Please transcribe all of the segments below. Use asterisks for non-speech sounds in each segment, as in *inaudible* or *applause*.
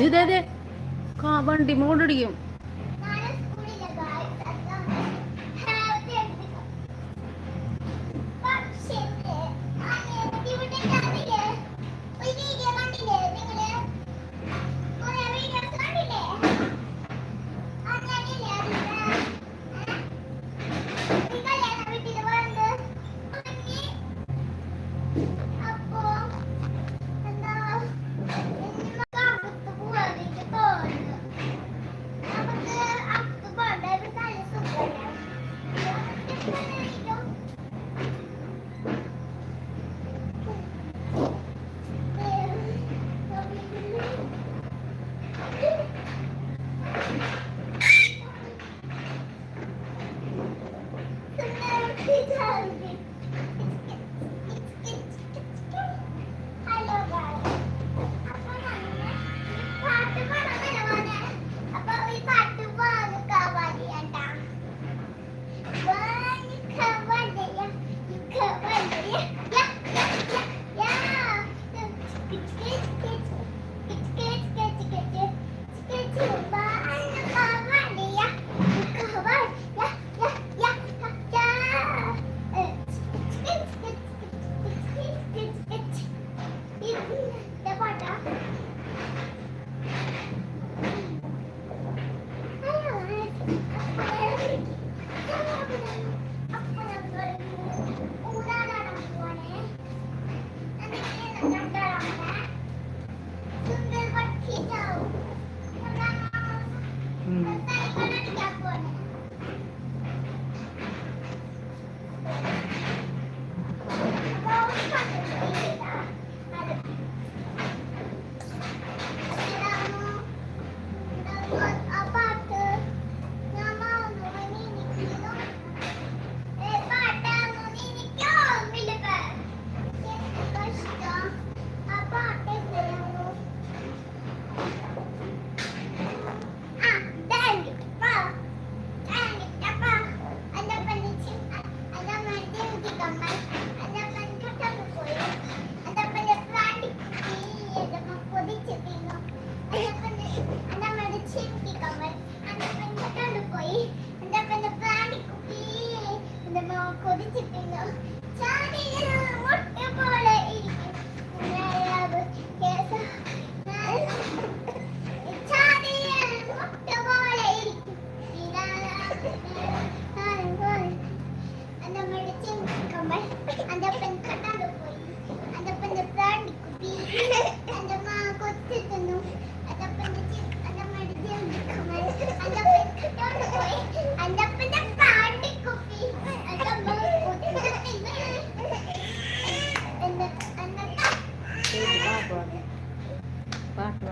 ഇതേ വണ്ടി മോണ്ടടിക്കും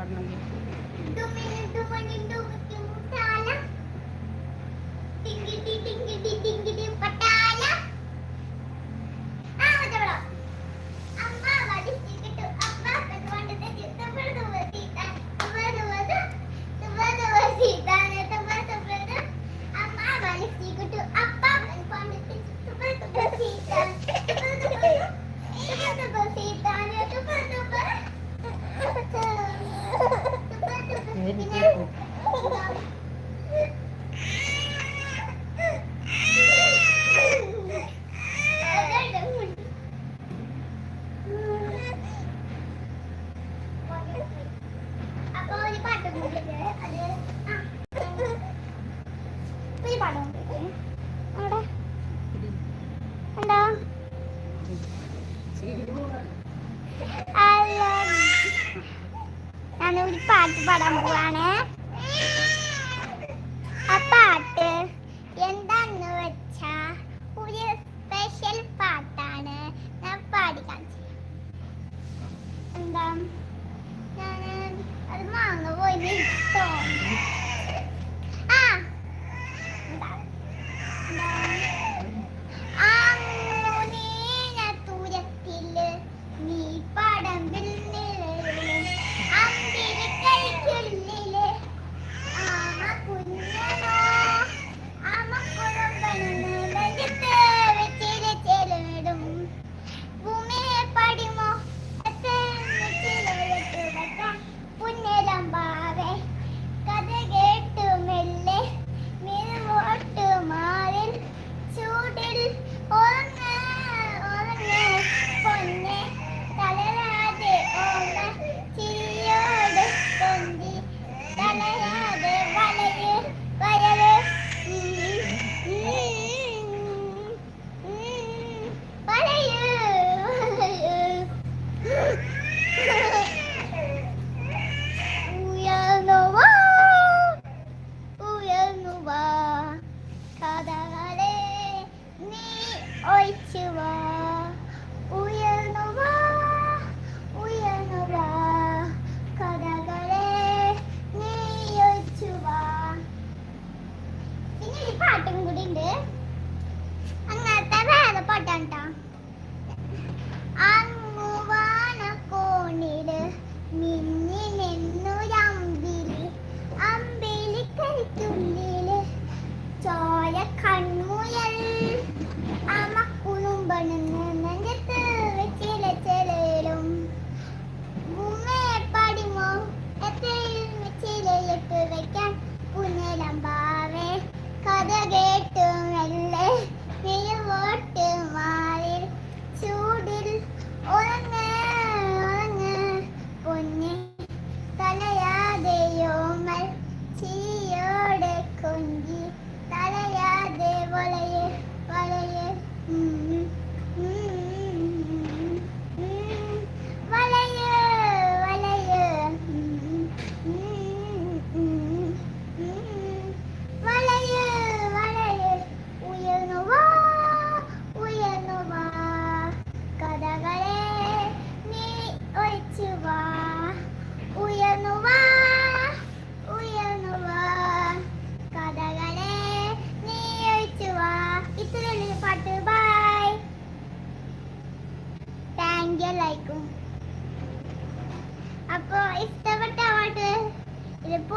ng dumanim dumanim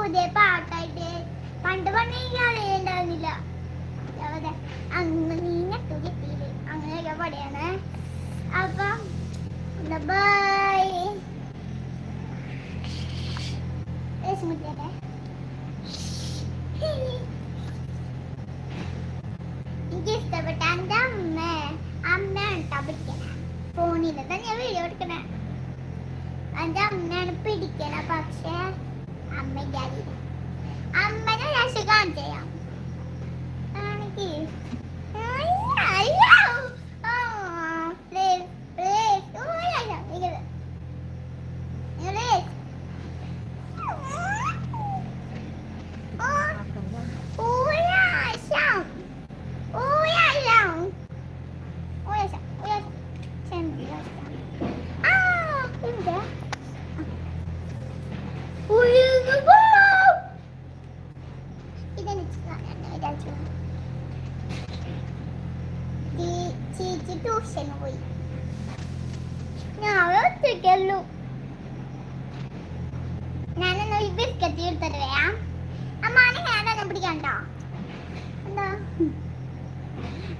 പുതിയ പാട്ടായിട്ട്. പണ്ട് പണ്ട് ഈ കളി ഉണ്ടായിരുന്നില്ല. അവിടെ അങ്ങ് കിട്ടിയില്ല അങ്ങനെയൊക്കെ പടയാണ്. അപ്പം ബൈ എനിക്ക് ഇഷ്ടപ്പെട്ട എന്റെ അമ്മ അമ്മയാണ് ട്ടോ പിടിക്കണേ. ഫോണിൽ തന്നെ വീഡിയോ എടുക്കണേ. എന്റെ അമ്മയാണ് പിടിക്കണ പക്ഷേ അമ്മയ്ക്ക് അമ്മനെ ഞാൻ സുഖം ചെയ്യാം. ಗೆಲ್ಲು ഞാനൊന്ന് ഈ ബിസ്ക്കറ്റ് എടുത്തിട്ട് വരാം അമ്മാണി ഞാനൊന്നും പിടിക്കണ്ടോ? എന്താ?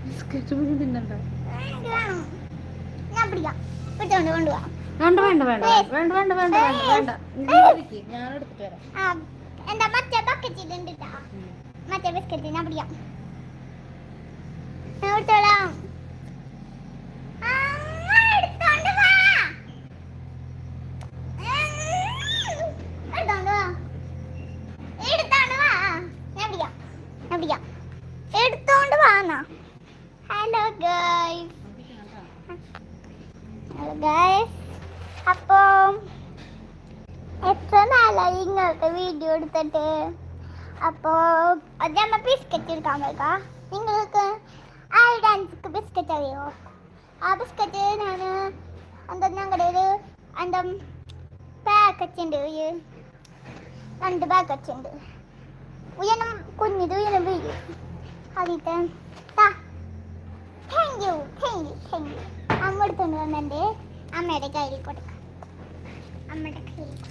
ബിസ്ക്കറ്റ് പിടി തിന്നണ്ടോ. ഞാൻ പിടിക്കാം. പിടിച്ചോണ്ട് കൊണ്ടുപോവാം വേണ്ട വേണ്ട വേണ്ട. വേണ്ട വേണ്ട വേണ്ട വേണ്ട ഞാൻ എടുത്തിട്ട് വരാം. എന്താ മറ്റേ ബക്കറ്റിലുണ്ട് മറ്റേ ബിസ്ക്കറ്റ് ഞാൻ പിടിക്കാം. ഞാൻ എടുത്തോളാം. വീഡിയോ അപ്പോൾ അതമ്മ ബിസ്ക്കറ്റ് എടുക്കാൻ പോയിക്കാ നിങ്ങൾക്ക് ആ ഡാൻസിക്ക് ബിസ്ക്കറ്റ് അറിയോ? ആ ബിസ്ക്കറ്റ് ഞാൻ എന്താ ഞങ്ങളുടെ ഒരു എന്താ പാക്കറ്റ് ഉണ്ട് ഒരു രണ്ട് പാക്കറ്റ് ഉണ്ട്. ഉയരം കുഞ്ഞിത് ഉയരം വീഴും അതിട്ട് thank you thank you thank you അങ്ങോട്ട് എടുത്തുകൊണ്ട് വന്നെന്റെ അമ്മയുടെ കയ്യിൽ കൊടുക്കാം. അമ്മയുടെ കയ്യിൽ.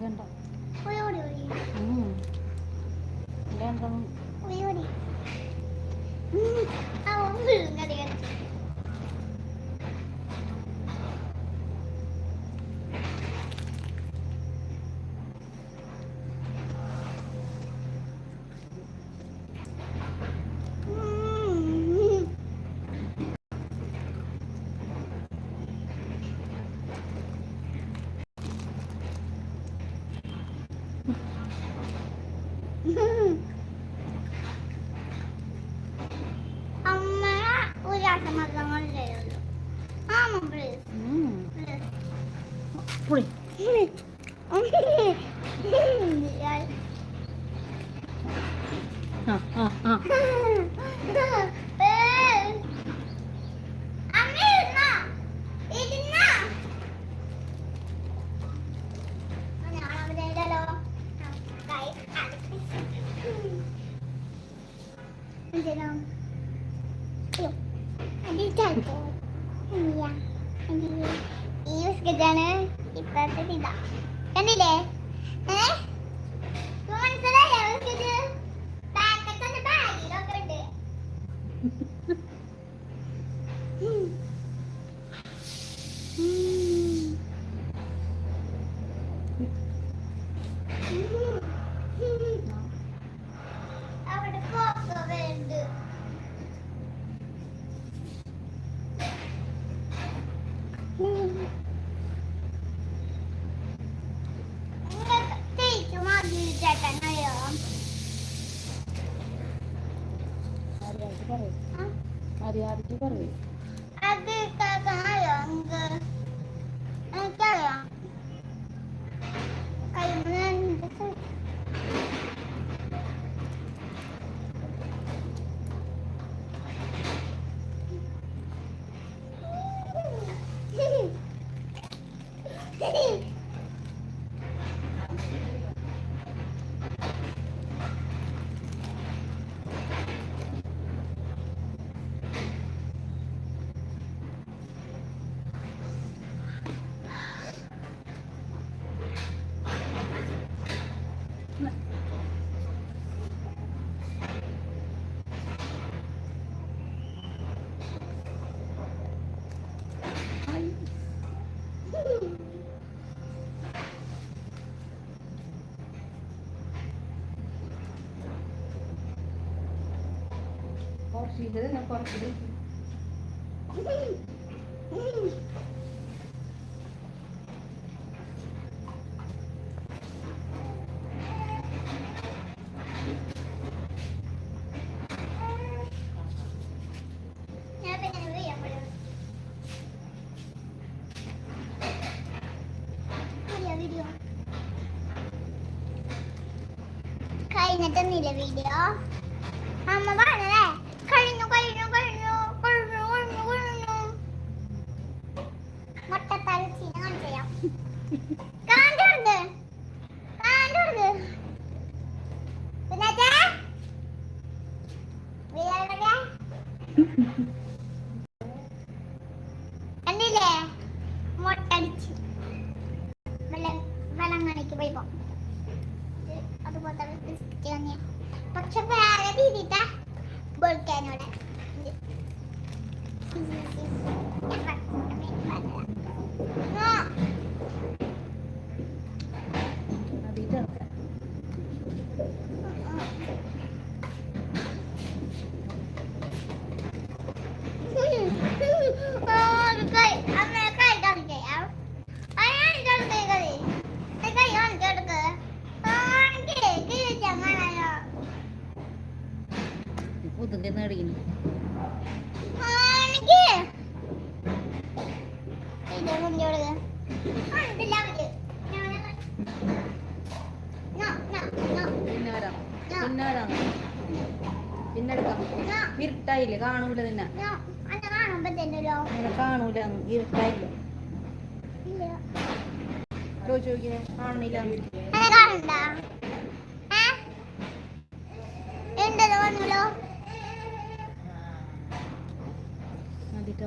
വേണ്ട 哼 *laughs* ഈ ബിസ്ക്കറ്റാണ് ഇപ്പഴത്തെ ഇതാ കണ്ടില്ലേ? കുറച്ച് ഇത് കുറച്ച് പിന്നാടാ പിന്നെടുക്കാം. ഇരുട്ടായില്ലേ? കാണൂല നിന്നെ. കാണൂല. ഇരുട്ടായില്ല? കാണുന്നില്ല. എന്നിട്ടോ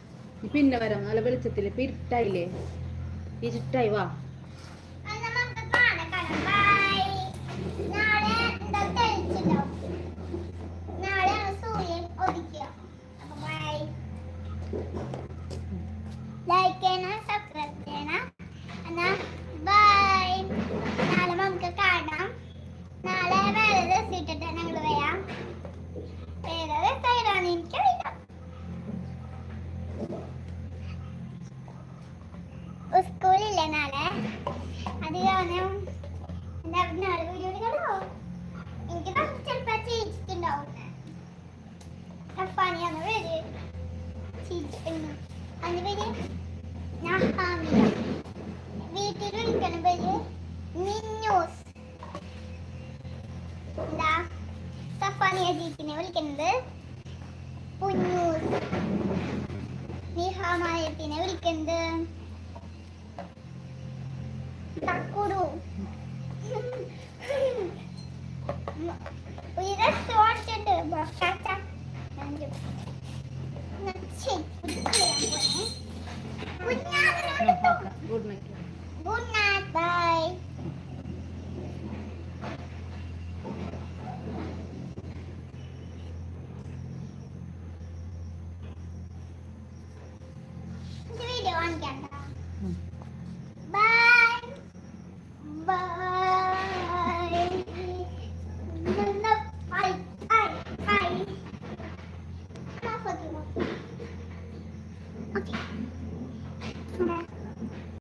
പിന്നെ വരാം. നല്ല വെളിച്ചത്തിൽ. ഇപ്പൊ ഇരുട്ടായില്ലേ? ഇരുട്ടായി വാ. അവന്റെ പേര് നഹാമിയ വീട്ടിൽ വിളിക്കണ പേര് മിന്നൂസ്. എന്താ? സഫാനിയ ജീറ്റിനെ വിളിക്കുന്നത് പുന്നൂസ്. നിഹാമായത്തിനെ വിളിക്കുന്നത് തക്കുടു. ഒരു റെസ്റ്റോറന്റ് ഉണ്ട് ശരി. Good night good night bye